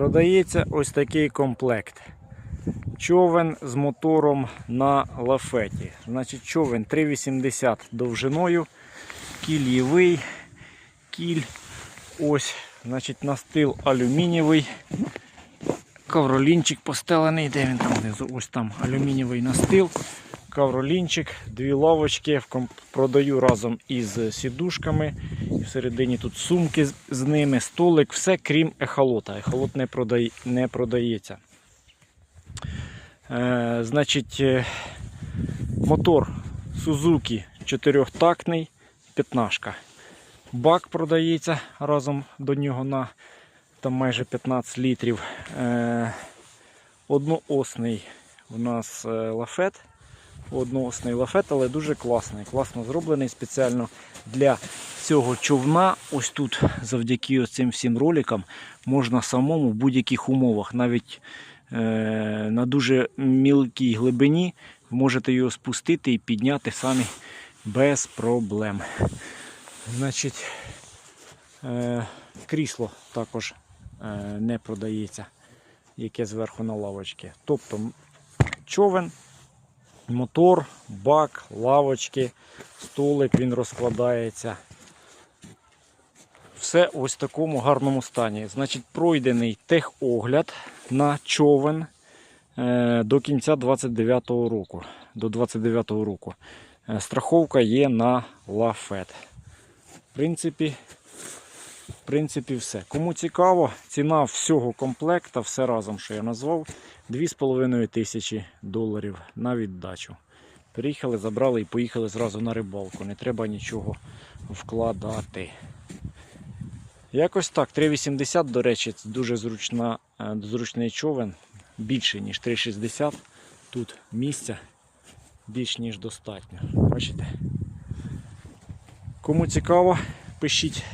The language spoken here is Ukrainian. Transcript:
Продається ось такий комплект. Човен з мотором на лафеті. Значить, човен 3,80 довжиною, кільєвий, кіль. Ось, значить, настил алюмінієвий. Ковролінчик постелений, де він там внизу? Ось там алюмінієвий настил. Ковролінчик, дві лавочки продаю разом із сідушками. Всередині тут сумки з- ними, столик, все крім ехолота. Ехолот не, продає, не продається. Е, значить, е, мотор Suzuki чотирьохтактний, п'ятнашка. Бак продається разом до нього на там майже 15 літрів. Е, одноосний у нас е, лафет. Одноосний лафет, але дуже класний. Класно зроблений спеціально для цього човна. Ось тут, завдяки цим всім роликам, можна самому в будь-яких умовах, навіть е, на дуже мілкій глибині, можете його спустити і підняти самі без проблем. Значить, е, крісло також е, не продається, яке зверху на лавочці. Тобто човен, мотор, бак, лавочки, столик він розкладається. Все ось в такому гарному стані. Значить, пройдений техогляд на човен е, до кінця 29-го року. До 29-го року. Е, Страховка є на лафет. В принципі, в принципі, все. Кому цікаво, ціна всього комплекта, все разом, що я назвав, 2,5 тисячі доларів на віддачу. Приїхали, забрали і поїхали зразу на рибалку. Не треба нічого вкладати. Якось так. 3,80, до речі, це дуже зручна, е, зручний човен. Більше, ніж 3,60. Тут місця більш ніж достатньо. Бачите? Кому цікаво, пишіть